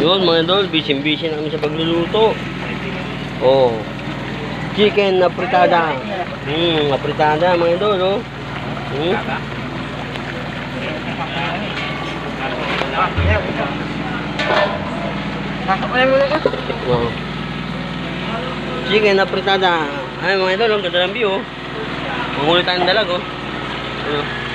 Yun mga idol, na kami sa pagluluto. Oh. Chicken na fritada. Hmm, apritada mga idol, oh. Hmm. Oh. Chicken na fritada. Ay mga idol, ang ganda ng view, oh. Mangulit tayong dalag, oh. Ano?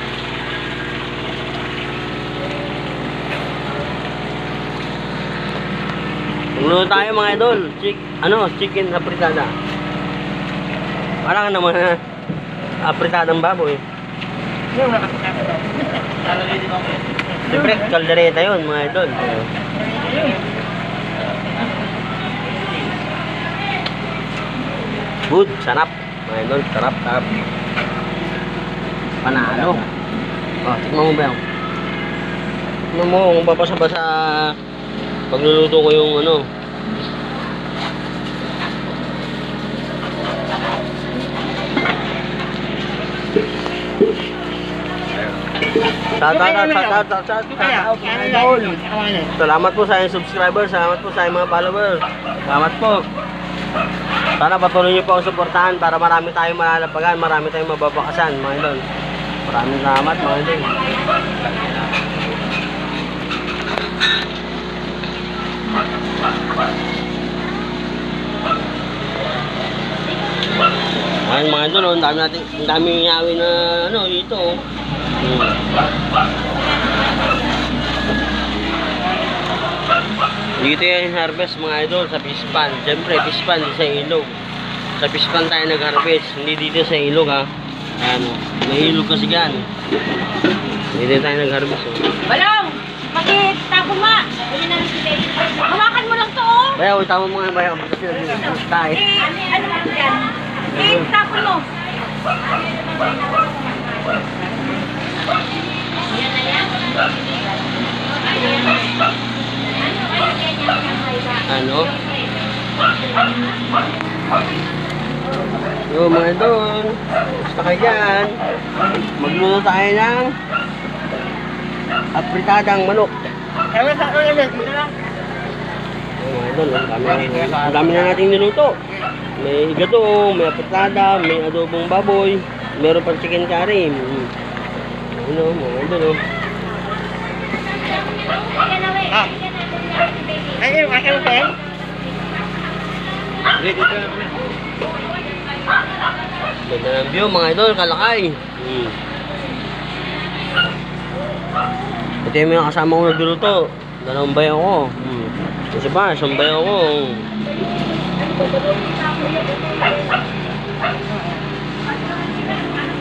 Magluto tayo mga idol. Chick, ano, chicken na fritada. Parang naman na apritadang baboy. Siyempre, kaldereta yun mga idol. Good, sarap. Mga idol, sarap, sarap. Panalo. Oh, tikman mo ba yan? Tikman mo kung babasa-basa pagluluto ko yung ano. Out, mga idol. Salamat po sa inyong subscribers, salamat po sa inyong mga followers. Salamat po. Sana patuloy niyo po ang suportahan para marami tayong malalapagan, marami tayong mababakasan, mga idol. Maraming salamat, mga idol. Ayun mga idol, oh, ang dami natin, ang dami yawi na ano dito. oh. Hmm. Dito yung harvest mga idol sa Pispan. Siyempre, Pispan sa ilog. Sa Pispan tayo nag-harvest, hindi dito sa ilog ha. Ayan, may ilog kasi gan. Dito tayo nag-harvest. Oh. Balong! Makitapon ma! Hawakan mo lang to oh! Bayaw, tama mga bayaw. Kasi nag-harvest tayo. Eh, ano mo yan? Mo! Ano? Yo mga idol, basta kayo dyan. Magluto tayo ng apritadang manok. Ewan sa lang. Yo mga idol, ang dami, ang dami na nating niluto. May gato, may apritada, may adobong baboy, meron pang chicken curry. Mm. Ano, mga idol, oh. Ah. Ay, akin ko eh. Ganda ng view mga idol, kalakay. Hmm. Ito yung mga kasama ko nagluluto. Dalawang bayo ko. Hmm. Kasi pa, isang bayo ko. Thank you.